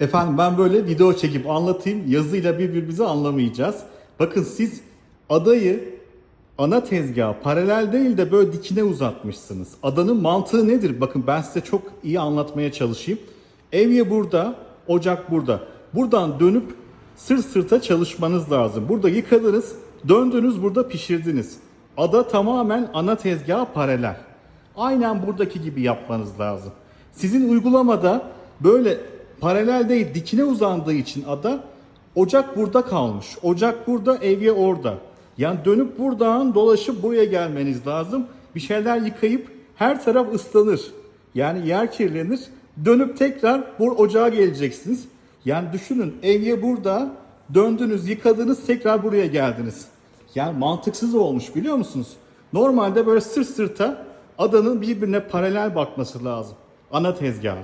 Efendim ben böyle video çekip anlatayım. Yazıyla birbirimizi anlamayacağız. Bakın siz adayı ana tezgaha paralel değil de böyle dikine uzatmışsınız. Adanın mantığı nedir? Bakın ben size çok iyi anlatmaya çalışayım. Evye burada, ocak burada. Buradan dönüp sırt sırta çalışmanız lazım. Burada yıkadınız, döndünüz burada pişirdiniz. Ada tamamen ana tezgaha paralel. Aynen buradaki gibi yapmanız lazım. Sizin uygulamada böyle paralel değil dikine uzandığı için ada ocak burada kalmış. Ocak burada, evye orada. Yani dönüp buradan dolaşıp buraya gelmeniz lazım. Bir şeyler yıkayıp her taraf ıslanır. Yani yer kirlenir. Dönüp tekrar bu ocağa geleceksiniz. Yani düşünün evye burada, döndünüz, yıkadınız, tekrar buraya geldiniz. Yani mantıksız olmuş biliyor musunuz? Normalde böyle sırt sırta adanın birbirine paralel bakması lazım. Ana tezgaha.